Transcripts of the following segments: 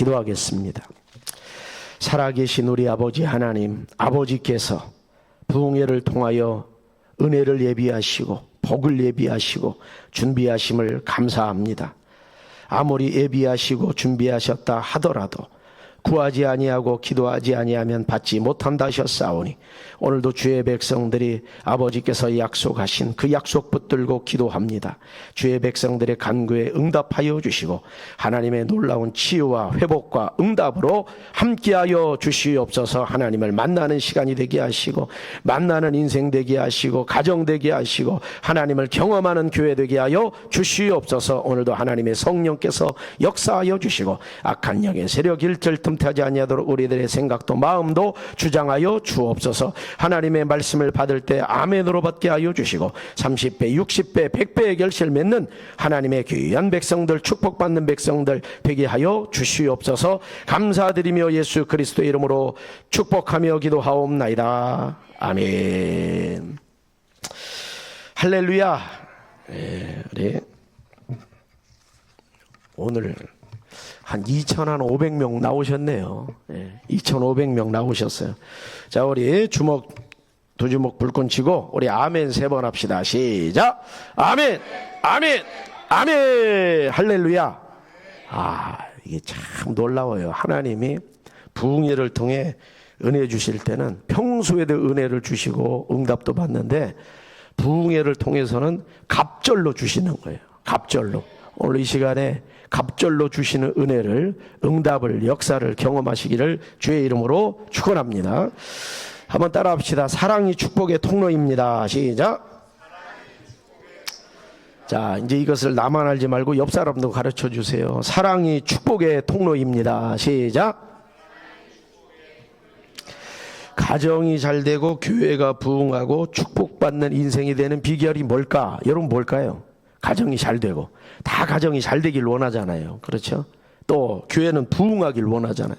기도하겠습니다. 살아계신 우리 아버지 하나님, 아버지께서 부흥회를 통하여 은혜를 예비하시고 복을 예비하시고 준비하심을 감사합니다. 아무리 예비하시고 준비하셨다 하더라도 구하지 아니하고 기도하지 아니하면 받지 못한다 하셨사오니 오늘도 주의 백성들이 아버지께서 약속하신 그 약속 붙들고 기도합니다. 주의 백성들의 간구에 응답하여 주시고 하나님의 놀라운 치유와 회복과 응답으로 함께하여 주시옵소서 하나님을 만나는 시간이 되게 하시고 만나는 인생 되게 하시고 가정 되게 하시고 하나님을 경험하는 교회 되게 하여 주시옵소서 오늘도 하나님의 성령께서 역사하여 주시고 악한 영의 세력 일절 틈타지 아니하도록 우리들의 생각도 마음도 주장하여 주옵소서. 하나님의 말씀을 받을 때 아멘으로 받게 하여 주시고 30배 60배 100배의 결실을 맺는 하나님의 귀한 백성들 축복받는 백성들 되게 하여 주시옵소서. 감사드리며 예수 그리스도의 이름으로 축복하며 기도하옵나이다. 아멘. 할렐루야. 예, 우리 오늘 한 2,500명 나오셨네요. 예, 2,500명 나오셨어요. 자, 우리 주먹 두 주먹 불끈 치고 우리 아멘 세 번 합시다. 시작. 아멘. 아멘. 아멘. 할렐루야. 아, 이게 참 놀라워요. 하나님이 부흥회를 통해 은혜 주실 때는 평소에도 은혜를 주시고 응답도 받는데 부흥회를 통해서는 갑절로 주시는 거예요. 갑절로. 오늘 이 시간에 갑절로 주시는 은혜를 응답을 역사를 경험하시기를 주의 이름으로 축원합니다. 한번 따라합시다. 사랑이 축복의 통로입니다. 시작. 자, 이제 이것을 나만 알지 말고 옆 사람도 가르쳐 주세요. 사랑이 축복의 통로입니다. 시작. 가정이 잘 되고 교회가 부흥하고 축복받는 인생이 되는 비결이 뭘까? 여러분 뭘까요? 가정이 잘 되고 다 가정이 잘 되길 원하잖아요. 그렇죠? 또 교회는 부흥하길 원하잖아요.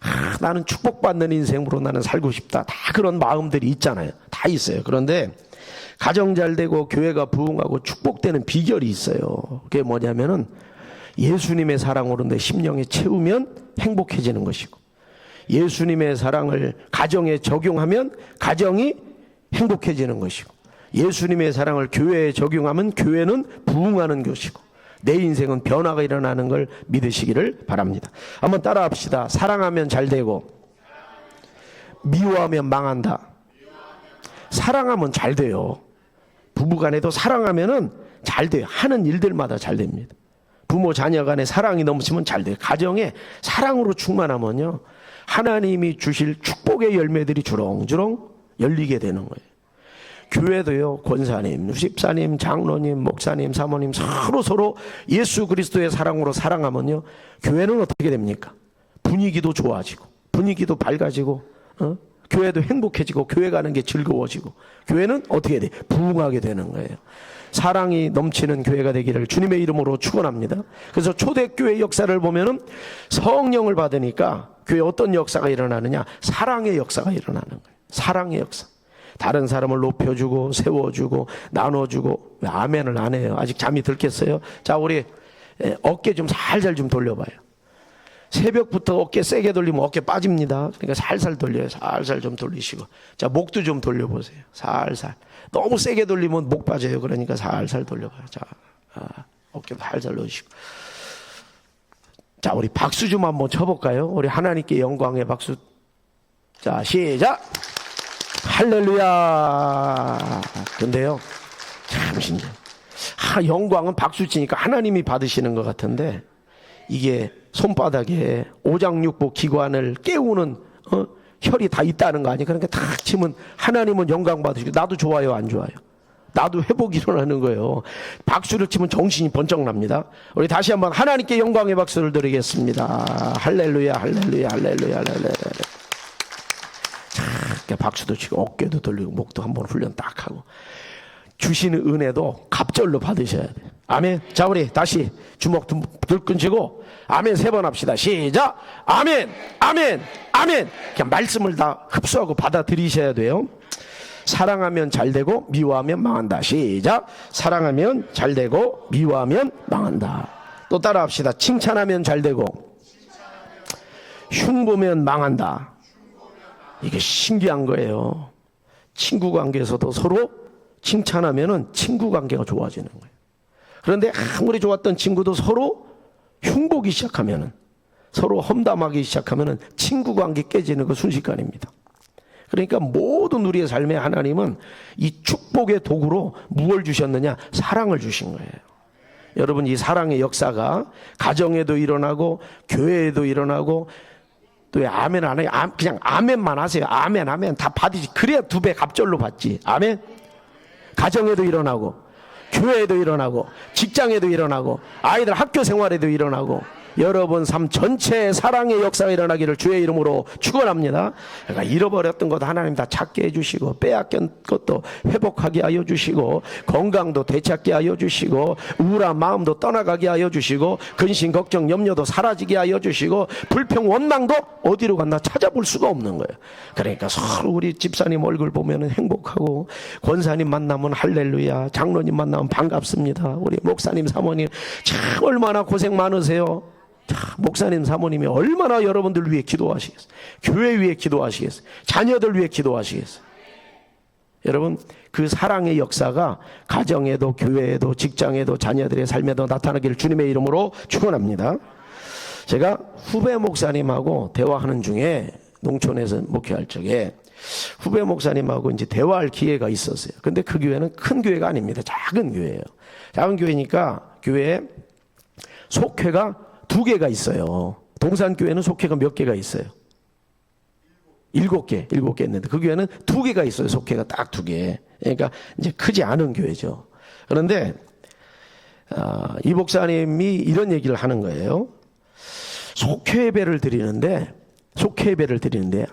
아, 나는 축복받는 인생으로 나는 살고 싶다. 다 그런 마음들이 있잖아요. 다 있어요. 그런데 가정 잘 되고 교회가 부흥하고 축복되는 비결이 있어요. 그게 뭐냐면은 예수님의 사랑으로 내 심령에 채우면 행복해지는 것이고 예수님의 사랑을 가정에 적용하면 가정이 행복해지는 것이고 예수님의 사랑을 교회에 적용하면 교회는 부흥하는 것이고 내 인생은 변화가 일어나는 걸 믿으시기를 바랍니다. 한번 따라 합시다. 사랑하면 잘 되고 미워하면 망한다. 사랑하면 잘 돼요. 부부간에도 사랑하면은 잘 돼요. 하는 일들마다 잘 됩니다. 부모 자녀 간에 사랑이 넘치면 잘 돼요. 가정에 사랑으로 충만하면요. 하나님이 주실 축복의 열매들이 주렁주렁 열리게 되는 거예요. 교회도요, 권사님, 집사님, 장로님, 목사님, 사모님 서로 서로 예수 그리스도의 사랑으로 사랑하면요, 교회는 어떻게 됩니까? 분위기도 좋아지고, 분위기도 밝아지고, 어? 교회도 행복해지고, 교회 가는 게 즐거워지고, 교회는 어떻게 돼? 부흥하게 되는 거예요. 사랑이 넘치는 교회가 되기를 주님의 이름으로 축원합니다. 그래서 초대교회 역사를 보면은 성령을 받으니까 교회 어떤 역사가 일어나느냐? 사랑의 역사가 일어나는 거예요. 사랑의 역사. 다른 사람을 높여주고 세워주고 나눠주고 왜 아멘을 안 해요? 아직 잠이 들겠어요? 자 우리 에, 어깨 좀 살살 좀 돌려봐요. 새벽부터 어깨 세게 돌리면 어깨 빠집니다. 그러니까 살살 돌려요. 살살 좀 돌리시고. 자 목도 좀 돌려보세요. 살살. 너무 세게 돌리면 목 빠져요. 그러니까 살살 돌려봐요. 자 아, 어깨도 살살 넣으시고. 자 우리 박수 좀 한번 쳐볼까요? 우리 하나님께 영광의 박수. 자 시작. 할렐루야. 근데요, 참 신기해. 하, 영광은 박수 치니까 하나님이 받으시는 것 같은데, 이게 손바닥에 오장육부 기관을 깨우는, 어? 혈이 다 있다는 거 아니에요? 그러니까 탁 치면 하나님은 영광 받으시고, 나도 좋아요, 안 좋아요? 나도 회복이 일어나는 거예요. 박수를 치면 정신이 번쩍 납니다. 우리 다시 한번 하나님께 영광의 박수를 드리겠습니다. 할렐루야, 할렐루야, 할렐루야, 할렐루야. 박수도 치고 어깨도 돌리고 목도 한번 훈련 딱 하고 주시는 은혜도 갑절로 받으셔야 돼. 아멘. 자 우리 다시 주먹 들끈치고 아멘 세 번 합시다. 시작. 아멘. 아멘. 아멘. 그냥 말씀을 다 흡수하고 받아들이셔야 돼요. 사랑하면 잘 되고 미워하면 망한다. 시작. 사랑하면 잘 되고 미워하면 망한다. 또 따라 합시다. 칭찬하면 잘 되고 흉보면 망한다. 이게 신기한 거예요. 친구 관계에서도 서로 칭찬하면은 친구 관계가 좋아지는 거예요. 그런데 아무리 좋았던 친구도 서로 흉보기 시작하면은 서로 험담하기 시작하면은 친구 관계 깨지는 거 순식간입니다. 그러니까 모든 우리의 삶에 하나님은 이 축복의 도구로 무엇을 주셨느냐? 사랑을 주신 거예요. 여러분 이 사랑의 역사가 가정에도 일어나고 교회에도 일어나고 또왜 아멘 안 해요? 아- 그냥 아멘만 하세요. 아멘 아멘 다 받으지. 그래야 두 배 갑절로 받지. 아멘. 가정에도 일어나고 교회에도 일어나고 직장에도 일어나고 아이들 학교 생활에도 일어나고 여러분 삶 전체에 사랑의 역사가 일어나기를 주의 이름으로 축원합니다. 그러니까 잃어버렸던 것도 하나님 다 찾게 해주시고 빼앗긴 것도 회복하게 하여 주시고 건강도 되찾게 하여 주시고 우울한 마음도 떠나가게 하여 주시고 근심 걱정 염려도 사라지게 하여 주시고 불평 원망도 어디로 갔나 찾아볼 수가 없는 거예요. 그러니까 서로 우리 집사님 얼굴 보면 행복하고 권사님 만나면 할렐루야 장로님 만나면 반갑습니다. 우리 목사님 사모님 참 얼마나 고생 많으세요. 자, 목사님 사모님이 얼마나 여러분들 위해 기도하시겠어요. 교회 위해 기도하시겠어요. 자녀들 위해 기도하시겠어요. 여러분 그 사랑의 역사가 가정에도 교회에도 직장에도 자녀들의 삶에도 나타나기를 주님의 이름으로 축원합니다. 제가 후배 목사님하고 대화하는 중에 농촌에서 목회할 적에 후배 목사님하고 이제 대화할 기회가 있었어요. 근데 그 교회는 큰 교회가 아닙니다. 작은 교회예요. 작은 교회니까 교회에 속회가 두 개가 있어요. 동산교회는 속회가 몇 개가 있어요? 일곱 개, 일곱 개 있는데 그 교회는 두 개가 있어요. 속회가 딱 두 개. 그러니까 이제 크지 않은 교회죠. 그런데 아, 이 목사님이 이런 얘기를 하는 거예요. 속회 예배를 드리는데 속회 예배를 드리는데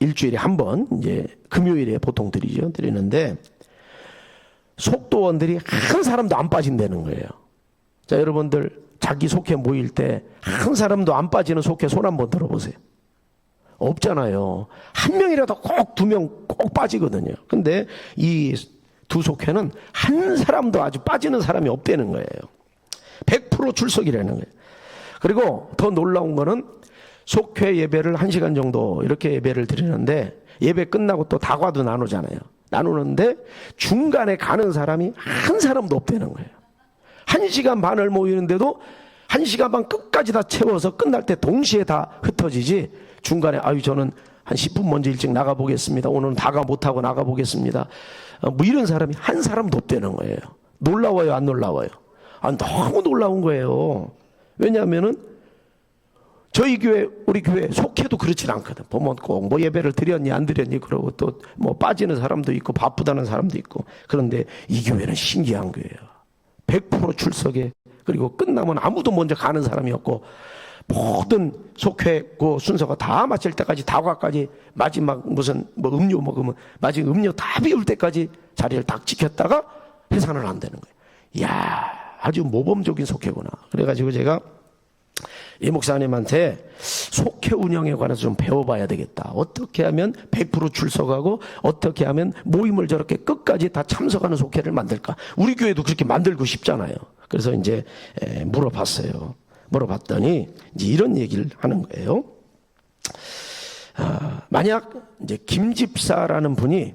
일주일에 한 번 이제 금요일에 보통 드리죠. 드리는데 속도원들이 한 사람도 안 빠진다는 거예요. 자, 여러분들 자기 속회 모일 때 한 사람도 안 빠지는 속회 손 한번 들어보세요. 없잖아요. 한 명이라도 꼭 두 명 꼭 빠지거든요. 근데 이 두 속회는 한 사람도 아주 빠지는 사람이 없다는 거예요. 100% 출석이라는 거예요. 그리고 더 놀라운 거는 속회 예배를 한 시간 정도 이렇게 예배를 드리는데 예배 끝나고 또 다과도 나누잖아요. 나누는데 중간에 가는 사람이 한 사람도 없다는 거예요. 한 시간 반을 모이는데도 한 시간 반 끝까지 다 채워서 끝날 때 동시에 다 흩어지지 중간에 아유 저는 한 10분 먼저 일찍 나가 보겠습니다. 오늘은 다가 못하고 나가 보겠습니다. 어, 뭐 이런 사람이 한 사람도 없다는 거예요. 놀라워요, 안 놀라워요? 아, 너무 놀라운 거예요. 왜냐하면은 저희 교회, 우리 교회 속해도 그렇진 않거든. 보면 꼭 뭐 예배를 드렸니, 안 드렸니, 그러고 또 뭐 빠지는 사람도 있고 바쁘다는 사람도 있고. 그런데 이 교회는 신기한 교회예요. 100% 출석에 그리고 끝나면 아무도 먼저 가는 사람이 없고 모든 속회 그 순서가 다 마칠 때까지 다과까지 마지막 무슨 뭐 음료 먹으면 마지막 음료 다 비울 때까지 자리를 딱 지켰다가 해산을 안 되는 거예요. 이야 아주 모범적인 속회구나. 그래가지고 제가 이 목사님한테 속회 운영에 관해서 좀 배워봐야 되겠다. 어떻게 하면 100% 출석하고 어떻게 하면 모임을 저렇게 끝까지 다 참석하는 속회를 만들까? 우리 교회도 그렇게 만들고 싶잖아요. 그래서 이제 에, 물어봤어요. 물어봤더니 이제 이런 얘기를 하는 거예요. 아, 만약 이제 김 집사라는 분이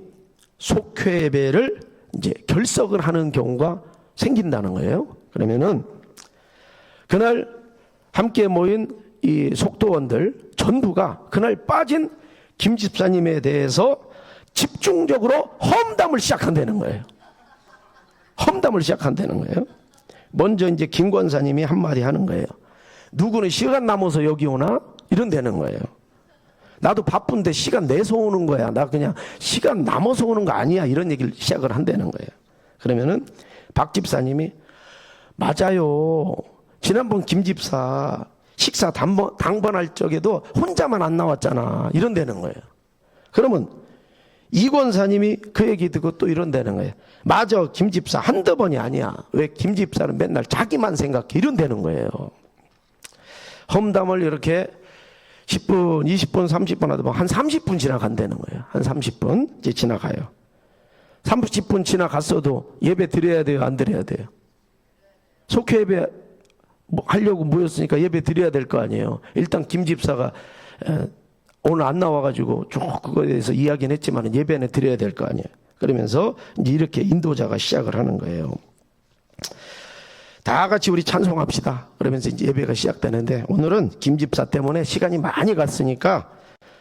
속회 예배를 이제 결석을 하는 경우가 생긴다는 거예요. 그러면은 그날 함께 모인 이 속도원들 전부가 그날 빠진 김 집사님에 대해서 집중적으로 험담을 시작한다는 거예요. 험담을 시작한다는 거예요. 먼저 이제 김 권사님이 한마디 하는 거예요. 누구는 시간 남아서 여기 오나? 이런다는 거예요. 나도 바쁜데 시간 내서 오는 거야. 나 그냥 시간 남아서 오는 거 아니야. 이런 얘기를 시작을 한다는 거예요. 그러면은 박 집사님이 맞아요. 지난번 김 집사 식사 당번, 당번할 적에도 혼자만 안 나왔잖아. 이런다는 거예요. 그러면 이 권사님이 그 얘기 듣고 또 이런다는 거예요. 맞아, 김 집사 한두 번이 아니야. 왜 김 집사는 맨날 자기만 생각해. 이런다는 거예요. 험담을 이렇게 10분, 20분, 30분 하다 보면 한 30분 지나간다는 거예요. 한 30분 이제 지나가요. 30분 지나갔어도 예배 드려야 돼요? 안 드려야 돼요? 속회 예배 뭐 하려고 모였으니까 예배 드려야 될 거 아니에요. 일단 김 집사가 에, 오늘 안 나와가지고 쭉 그거에 대해서 이야기는 했지만 예배는 드려야 될 거 아니에요. 그러면서 이제 이렇게 인도자가 시작을 하는 거예요. 다 같이 우리 찬송합시다. 그러면서 이제 예배가 시작되는데 오늘은 김 집사 때문에 시간이 많이 갔으니까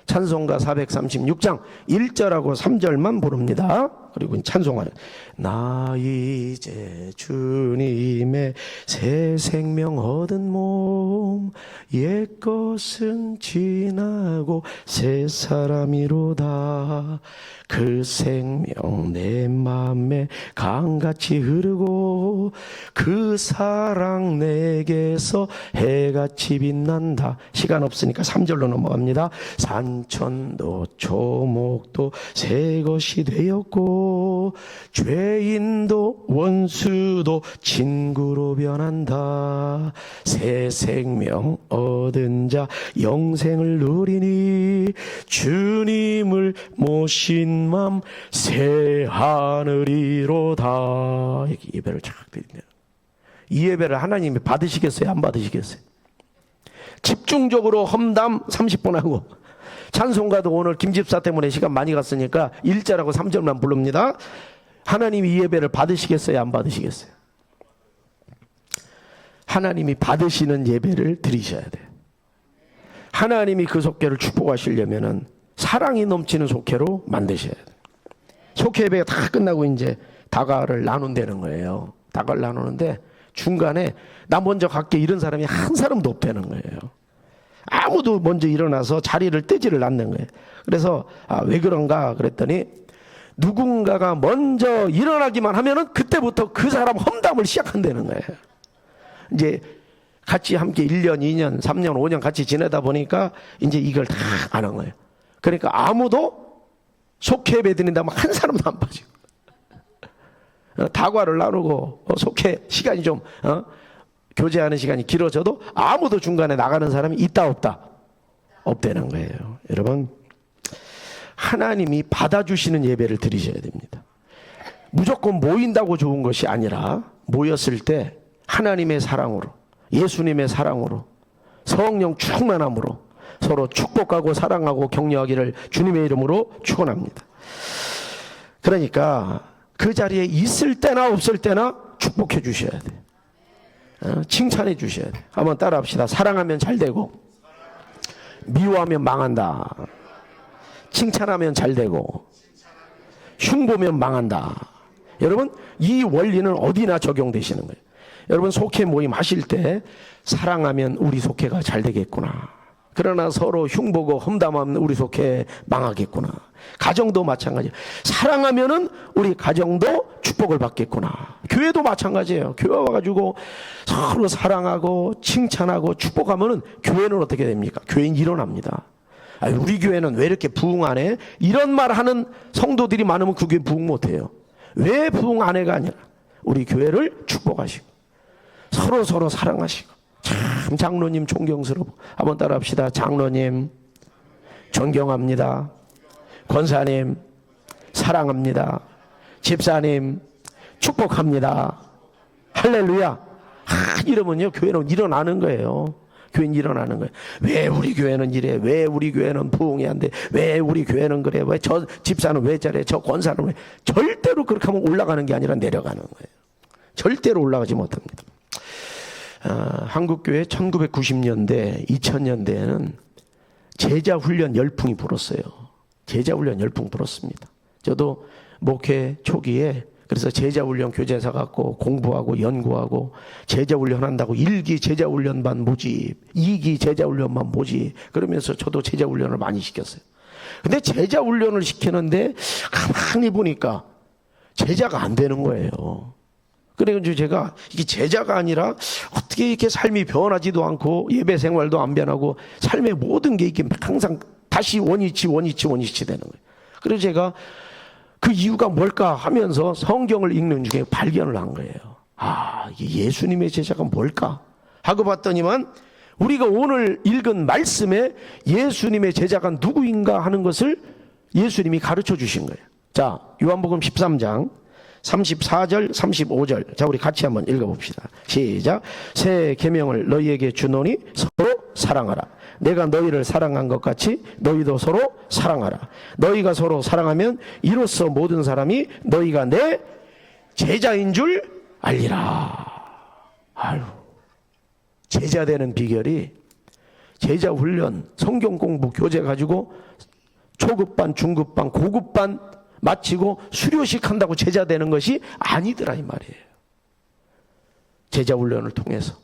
찬송가 436장 1절하고 3절만 부릅니다. 그리고 찬송하는 나 이제 주님의 새 생명 얻은 몸 옛것은 지나고 새 사람이로다. 그 생명 내 맘에 강같이 흐르고 그 사랑 내게서 해같이 빛난다. 시간 없으니까 3절로 넘어갑니다. 산천도 초목도 새 것이 되었고 죄인도 원수도 친구로 변한다. 새 생명 얻은 자 영생을 누리니 주님을 모신 맘 새 하늘이로다. 이렇게 예배를 쫙 드린대요 이 예배를 하나님이 받으시겠어요? 안 받으시겠어요? 집중적으로 험담 30분 하고 찬송가도 오늘 김집사 때문에 시간 많이 갔으니까 1절하고 3절만 부릅니다. 하나님이 이 예배를 받으시겠어요? 안 받으시겠어요? 하나님이 받으시는 예배를 드리셔야 돼요. 하나님이 그 속회를 축복하시려면은 사랑이 넘치는 속회로 만드셔야 돼요. 속회 예배가 다 끝나고 이제 다가를 나눈다는 거예요. 다가를 나누는데 중간에 나 먼저 갈게 이런 사람이 한 사람도 없다는 거예요. 아무도 먼저 일어나서 자리를 뜨지를 않는 거예요. 그래서 아, 왜 그런가 그랬더니 누군가가 먼저 일어나기만 하면은 그때부터 그 사람 험담을 시작한다는 거예요. 이제 같이 함께 1년, 2년, 3년, 5년 같이 지내다 보니까 이제 이걸 다 아는 거예요. 그러니까 아무도 속회 예배 드린다면 한 사람도 안 빠지고 어, 다과를 나누고 어, 속회 시간이 좀 어, 교제하는 시간이 길어져도 아무도 중간에 나가는 사람이 있다 없다 없다는 거예요. 여러분 하나님이 받아주시는 예배를 드리셔야 됩니다. 무조건 모인다고 좋은 것이 아니라 모였을 때 하나님의 사랑으로 예수님의 사랑으로 성령 충만함으로 서로 축복하고 사랑하고 격려하기를 주님의 이름으로 축원합니다. 그러니까 그 자리에 있을 때나 없을 때나 축복해 주셔야 돼. 어, 칭찬해 주셔야 돼. 한번 따라합시다. 사랑하면 잘 되고 미워하면 망한다. 칭찬하면 잘 되고 흉보면 망한다. 여러분 이 원리는 어디나 적용되시는 거예요. 여러분 속회 모임 하실 때 사랑하면 우리 속회가 잘 되겠구나. 그러나 서로 흉보고 험담하면 우리 속회 망하겠구나. 가정도 마찬가지예요. 사랑하면은 우리 가정도 축복을 받겠구나. 교회도 마찬가지예요. 교회 와가지고 서로 사랑하고 칭찬하고 축복하면은 교회는 어떻게 됩니까? 교회는 일어납니다. 아니, 우리 교회는 왜 이렇게 부흥 안 해? 이런 말 하는 성도들이 많으면 그 교회 부흥 못 해요. 왜 부흥 안 해가 아니라 우리 교회를 축복하시고 서로 서로 사랑하시고 참 장로님 존경스러워. 한번 따라합시다. 장로님 존경합니다. 권사님 사랑합니다. 집사님 축복합니다. 할렐루야. 아, 이러면요 교회는 일어나는 거예요. 교회는 일어나는 거예요. 왜 우리 교회는 이래? 왜 우리 교회는 부흥이 안 돼? 왜 우리 교회는 그래? 왜 저 집사는 왜 저래? 저 권사는 왜? 절대로 그렇게 하면 올라가는 게 아니라 내려가는 거예요. 절대로 올라가지 못합니다. 아, 한국교회 1990년대, 2000년대에는 제자 훈련 열풍이 불었어요. 제자 훈련 열풍 불었습니다. 저도 목회 초기에 그래서 제자 훈련 교재사 갖고 공부하고 연구하고 제자 훈련 한다고 1기 제자 훈련반 모집, 2기 제자 훈련반 모집 그러면서 저도 제자 훈련을 많이 시켰어요. 근데 제자 훈련을 시키는데 가만히 보니까 제자가 안 되는 거예요. 그래가지고 제가 이게 제자가 아니라 어떻게 이렇게 삶이 변하지도 않고 예배 생활도 안 변하고 삶의 모든 게 이렇게 항상 다시 원위치 원위치 원위치 되는 거예요. 그래서 제가 그 이유가 뭘까 하면서 성경을 읽는 중에 발견을 한 거예요. 아, 예수님의 제자가 뭘까? 하고 봤더니만 우리가 오늘 읽은 말씀에 예수님의 제자가 누구인가 하는 것을 예수님이 가르쳐 주신 거예요. 자, 요한복음 13장 34절, 35절. 자, 우리 같이 한번 읽어 봅시다. 시작. 새 계명을 너희에게 주노니 서로 사랑하라. 내가 너희를 사랑한 것 같이 너희도 서로 사랑하라. 너희가 서로 사랑하면 이로써 모든 사람이 너희가 내 제자인 줄 알리라. 아유. 제자 되는 비결이 제자 훈련, 성경 공부, 교재 가지고 초급반, 중급반, 고급반 마치고 수료식 한다고 제자 되는 것이 아니더라 이 말이에요. 제자 훈련을 통해서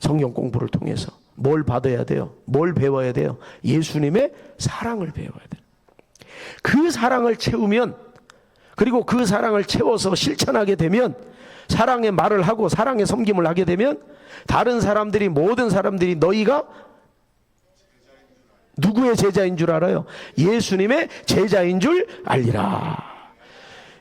성경 공부를 통해서 뭘 받아야 돼요? 뭘 배워야 돼요? 예수님의 사랑을 배워야 돼요. 그 사랑을 채우면 그리고 그 사랑을 채워서 실천하게 되면 사랑의 말을 하고 사랑의 섬김을 하게 되면 다른 사람들이 모든 사람들이 너희가 누구의 제자인 줄 알아요? 예수님의 제자인 줄 알리라.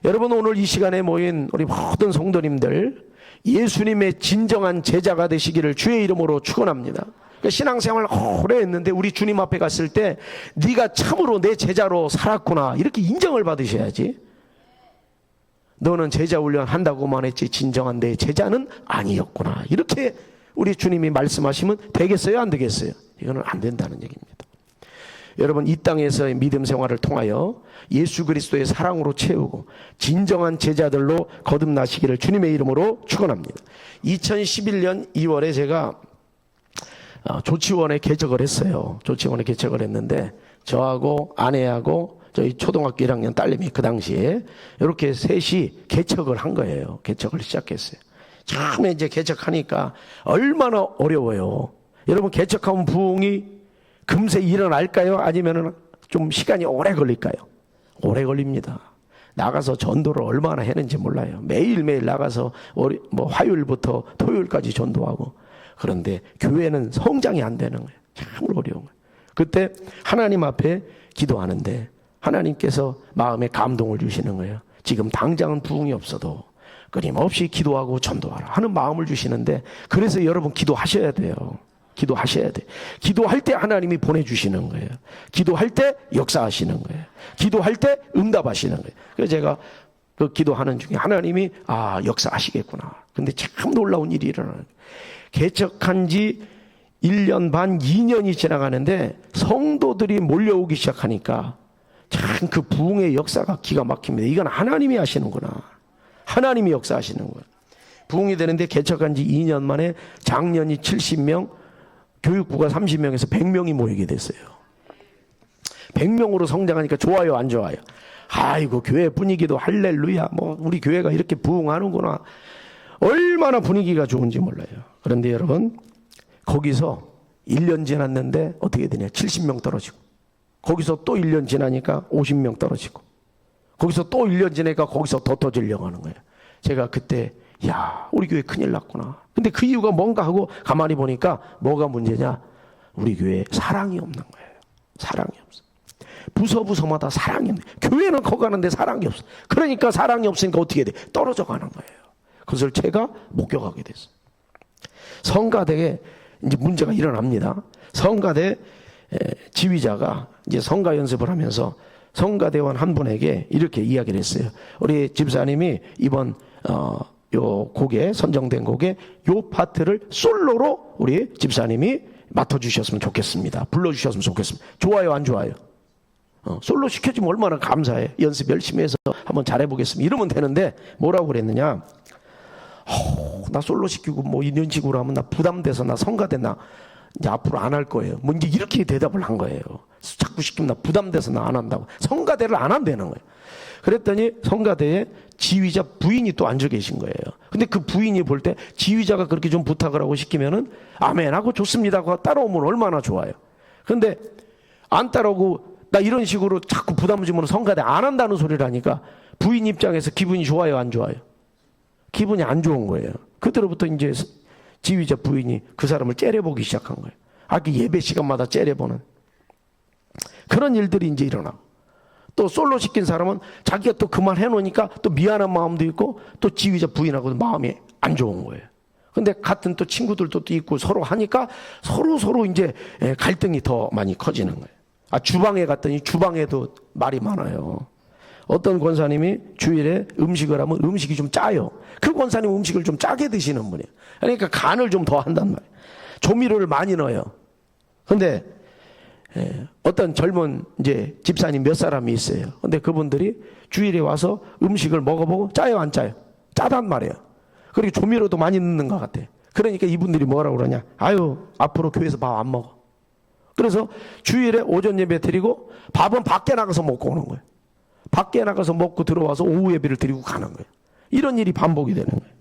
여러분 오늘 이 시간에 모인 우리 모든 성도님들 예수님의 진정한 제자가 되시기를 주의 이름으로 축원합니다. 그러니까 신앙생활 오래 했는데 우리 주님 앞에 갔을 때 네가 참으로 내 제자로 살았구나 이렇게 인정을 받으셔야지. 너는 제자 훈련 한다고만 했지 진정한 내 제자는 아니었구나. 이렇게 우리 주님이 말씀하시면 되겠어요? 안 되겠어요? 이거는 안 된다는 얘기입니다. 여러분 이 땅에서의 믿음 생활을 통하여 예수 그리스도의 사랑으로 채우고 진정한 제자들로 거듭나시기를 주님의 이름으로 축원합니다. 2011년 2월에 제가 어, 조치원에 개척을 했어요. 조치원에 개척을 했는데 저하고 아내하고 저희 초등학교 1학년 딸내미 그 당시에 이렇게 셋이 개척을 한 거예요. 개척을 시작했어요. 처음에 이제 개척하니까 얼마나 어려워요. 여러분 개척하면 부흥이 금세 일어날까요? 아니면은 좀 시간이 오래 걸릴까요? 오래 걸립니다. 나가서 전도를 얼마나 했는지 몰라요. 매일매일 나가서 월- 뭐 화요일부터 토요일까지 전도하고 그런데 교회는 성장이 안 되는 거예요. 참 어려운 거예요. 그때 하나님 앞에 기도하는데 하나님께서 마음에 감동을 주시는 거예요. 지금 당장은 부흥이 없어도 끊임없이 기도하고 전도하라 하는 마음을 주시는데 그래서 여러분 기도하셔야 돼요. 기도하셔야 돼. 기도할 때 하나님이 보내주시는 거예요. 기도할 때 역사하시는 거예요. 기도할 때 응답하시는 거예요. 그래서 제가 그 기도하는 중에 하나님이 아, 역사하시겠구나. 근데 참 놀라운 일이 일어나는. 개척한 지 1년 반, 2년이 지나가는데 성도들이 몰려오기 시작하니까 참 그 부흥의 역사가 기가 막힙니다. 이건 하나님이 하시는구나. 하나님이 역사하시는 거예요. 부흥이 되는데 개척한 지 2년 만에 작년이 70명, 교육부가 30명에서 100명이 모이게 됐어요. 100명으로 성장하니까 좋아요, 안 좋아요? 아이고, 교회 분위기도 할렐루야. 뭐, 우리 교회가 이렇게 부흥하는구나. 얼마나 분위기가 좋은지 몰라요. 그런데 여러분, 거기서 1년 지났는데 어떻게 되냐? 70명 떨어지고. 거기서 또 1년 지나니까 50명 떨어지고. 거기서 또 1년 지나니까 거기서 더 터지려고 하는 거예요. 제가 그때, 야, 우리 교회 큰일 났구나. 근데 그 이유가 뭔가 하고 가만히 보니까 뭐가 문제냐? 우리 교회에 사랑이 없는 거예요. 사랑이 없어. 부서 부서마다 사랑이 없네. 교회는 커 가는데 사랑이 없어. 그러니까 사랑이 없으니까 어떻게 돼? 떨어져 가는 거예요. 그것을 제가 목격하게 됐어요. 성가대에 이제 문제가 일어납니다. 성가대 에, 지휘자가 이제 성가 연습을 하면서 성가대원 한 분에게 이렇게 이야기를 했어요. 우리 집사님이 이번 어, 요 곡에 선정된 곡에 요 파트를 솔로로 우리 집사님이 맡아주셨으면 좋겠습니다. 불러주셨으면 좋겠습니다. 좋아요, 안 좋아요? 어, 솔로 시켜주면 얼마나 감사해. 연습 열심히 해서 한번 잘해보겠습니다. 이러면 되는데 뭐라고 그랬느냐? 어, 나 솔로 시키고 뭐 이런 식으로 하면 나 부담돼서 나 성가대 나 이제 앞으로 안 할 거예요. 뭐 이제 이렇게 대답을 한 거예요. 자꾸 시키면 나 부담돼서 나 안 한다고. 성가대를 안 한다는 거예요. 그랬더니 성가대에 지휘자 부인이 또 앉아 계신 거예요. 근데 그 부인이 볼 때 지휘자가 그렇게 좀 부탁을 하고 시키면은 아멘 하고 좋습니다 하고 따라오면 얼마나 좋아요. 근데 안 따라오고 나 이런 식으로 자꾸 부담을 주면 성가대 안 한다는 소리를 하니까 부인 입장에서 기분이 좋아요, 안 좋아요? 기분이 안 좋은 거예요. 그때로부터 이제 지휘자 부인이 그 사람을 째려보기 시작한 거예요. 아, 그 예배 시간마다 째려보는. 그런 일들이 이제 일어나. 또 솔로 시킨 사람은 자기가 또 그만 해놓으니까 또 미안한 마음도 있고 또 지휘자 부인하고도 마음이 안 좋은 거예요. 근데 같은 또 친구들도 또 있고 서로 하니까 서로 서로 이제 예, 갈등이 더 많이 커지는 거예요. 아, 주방에 갔더니 주방에도 말이 많아요. 어떤 권사님이 주일에 음식을 하면 음식이 좀 짜요. 그 권사님 음식을 좀 짜게 드시는 분이에요. 그러니까 간을 좀 더 한단 말이에요. 조미료를 많이 넣어요. 근데 예, 어떤 젊은 이제 집사님 몇 사람이 있어요. 근데 그분들이 주일에 와서 음식을 먹어보고 짜요 안 짜요? 짜단 말이에요. 그리고 조미료도 많이 넣는 것 같아. 그러니까 이분들이 뭐라고 그러냐? 아유 앞으로 교회에서 밥 안 먹어. 그래서 주일에 오전 예배 드리고 밥은 밖에 나가서 먹고 오는 거예요. 밖에 나가서 먹고 들어와서 오후 예배를 드리고 가는 거예요. 이런 일이 반복이 되는 거예요.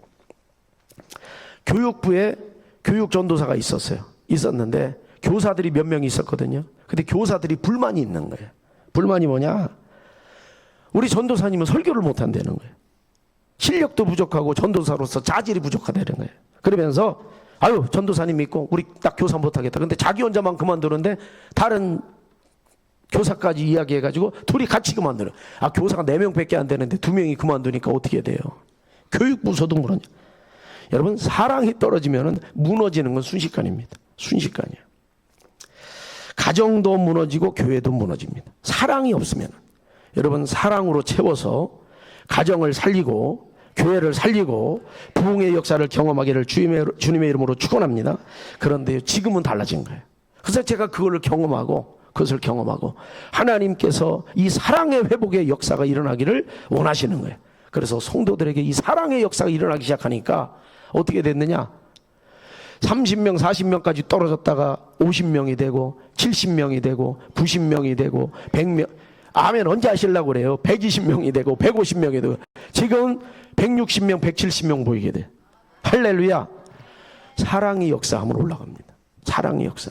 교육부에 교육 전도사가 있었어요. 있었는데 교사들이 몇 명 있었거든요. 근데 교사들이 불만이 있는 거예요. 불만이 뭐냐? 우리 전도사님은 설교를 못 한다는 거예요. 실력도 부족하고 전도사로서 자질이 부족하다는 거예요. 그러면서 아유 전도사님 믿고 우리 딱 교사 못하겠다. 근데 자기 혼자만 그만두는데 다른 교사까지 이야기해가지고 둘이 같이 그만두는. 아 교사가 네 명밖에 안 되는데 두 명이 그만두니까 어떻게 돼요? 교육부서도 그러냐. 여러분 사랑이 떨어지면 무너지는 건 순식간입니다. 순식간이에요. 가정도 무너지고 교회도 무너집니다. 사랑이 없으면 여러분 사랑으로 채워서 가정을 살리고 교회를 살리고 부흥의 역사를 경험하기를 주님의, 주님의 이름으로 축원합니다. 그런데 지금은 달라진 거예요. 그래서 제가 그걸 경험하고 그것을 경험하고 하나님께서 이 사랑의 회복의 역사가 일어나기를 원하시는 거예요. 그래서 성도들에게 이 사랑의 역사가 일어나기 시작하니까 어떻게 됐느냐? 30명, 40명까지 떨어졌다가 50명이 되고 70명이 되고 90명이 되고 100명. 아멘 언제 하시려고 그래요? 120명이 되고 150명이 되고 지금 160명, 170명 보이게 돼. 할렐루야. 사랑의 역사함으로 올라갑니다. 사랑의 역사.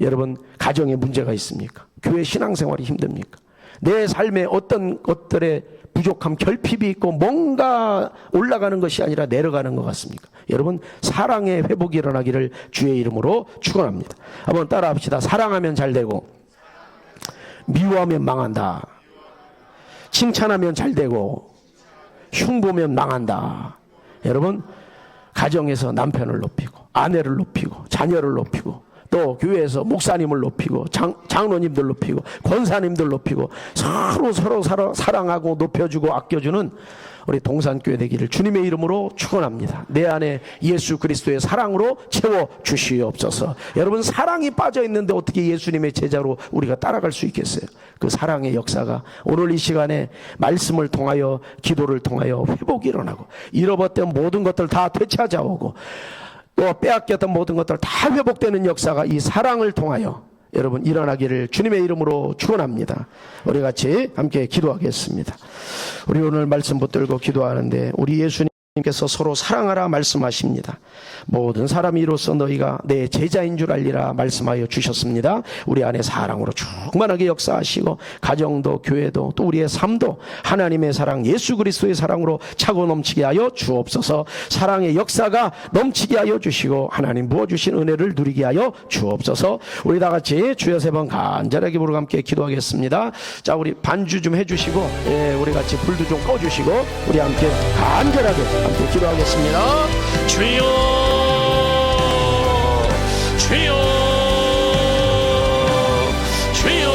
여러분 가정에 문제가 있습니까? 교회 신앙생활이 힘듭니까? 내 삶에 어떤 것들의 부족함, 결핍이 있고 뭔가 올라가는 것이 아니라 내려가는 것 같습니까? 여러분 사랑의 회복이 일어나기를 주의 이름으로 축원합니다. 한번 따라합시다. 사랑하면 잘 되고 미워하면 망한다. 칭찬하면 잘 되고 흉보면 망한다. 여러분 가정에서 남편을 높이고 아내를 높이고 자녀를 높이고 또 교회에서 목사님을 높이고 장, 장로님들 높이고 권사님들 높이고 서로 서로 사랑, 사랑하고 높여주고 아껴주는 우리 동산교회 되기를 주님의 이름으로 축원합니다. 내 안에 예수 그리스도의 사랑으로 채워 주시옵소서. 여러분 사랑이 빠져 있는데 어떻게 예수님의 제자로 우리가 따라갈 수 있겠어요? 그 사랑의 역사가 오늘 이 시간에 말씀을 통하여 기도를 통하여 회복이 일어나고 잃어버렸던 모든 것들 다 되찾아오고 또 빼앗겼던 모든 것들 다 회복되는 역사가 이 사랑을 통하여 여러분 일어나기를 주님의 이름으로 축원합니다. 우리 같이 함께 기도하겠습니다. 우리 오늘 말씀 붙들고 기도하는데 우리 예수님 께서 서로 사랑하라 말씀하십니다. 모든 사람이 이로써 너희가 내 제자인 줄 알리라 말씀하여 주셨습니다. 우리 안에 사랑으로 충만하게 역사하시고 가정도 교회도 또 우리의 삶도 하나님의 사랑 예수 그리스도의 사랑으로 차고 넘치게 하여 주옵소서. 사랑의 역사가 넘치게 하여 주시고 하나님 부어 주신 은혜를 누리게 하여 주옵소서. 우리 다 같이 주여 세 번 간절하게 부르고 함께 기도하겠습니다. 자, 우리 반주 좀 해주시고, 예, 우리 같이 불도 좀 꺼주시고, 우리 함께 간절하게 함께 기도하겠습니다. 주여 주여 주여.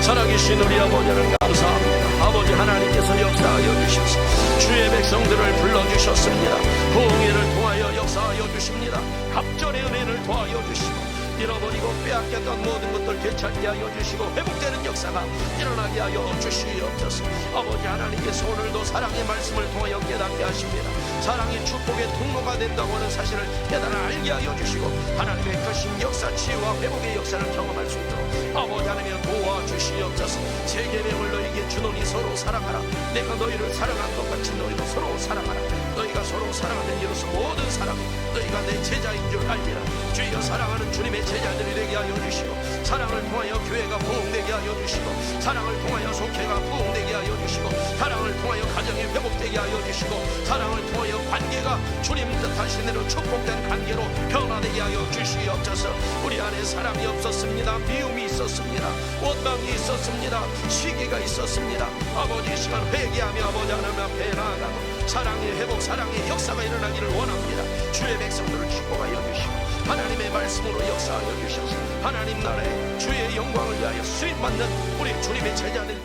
살아계신 우리 아버지를 감사합니다. 아버지 하나님께서 역사하여 주셔서 주의 백성들을 불러주셨습니다. 공의를 통하여 역사하여 주십니다. 갑절의 은혜를 도하여 주시고 잃어버리고 빼앗겼던 모든 것들 되찾게 하여 주시고 회복되는 역사가 일어나게 하여 주시옵소서. 아버지 하나님께서 오늘도 사랑의 말씀을 통하여 깨닫게 하십니다. 사랑이 축복의 통로가 된다고 하는 사실을 깨달아 알게 하여 주시고 하나님의 크신 역사 치유와 회복의 역사를 경험할 수 있도록 아버지 하나님을 도와주시옵소서. 세계명을 주노니 서로 사랑하라. 내가 너희를 사랑한 것 같이 너희도 서로 사랑하라. 너희가 서로 사랑하는 이로써 모든 사람 너희가 내 제자인 줄 알리라. 주의가 사랑하는 주님의 제자들이 되게 하여 주시고 사랑을 통하여 교회가 부흥되게 하여 주시고 사랑을 통하여 속회가 부흥되게 하여 주시고 사랑을 통하여 가정이 회복 되게 하여 주시고 사랑을 통하여 관계가 주님 뜻하신 대로 축복된 관계로 변화되게 하여 주시옵소서. 우리 안에 사랑이 없었습니다. 미움이 있었습니다. 원망이 있었습니다. 시기가 있었습니다. 아버지 이 시간 회개하며 아버지 하나님 앞에 나아가고 사랑의 회복 사랑의 역사가 일어나기를 원합니다. 주의 백성들을 축복하여 주시고 하나님의 말씀으로 역사하여 주셔서 하나님 나라에 주의 영광을 위하여 수임받는 우리 주님의 제자들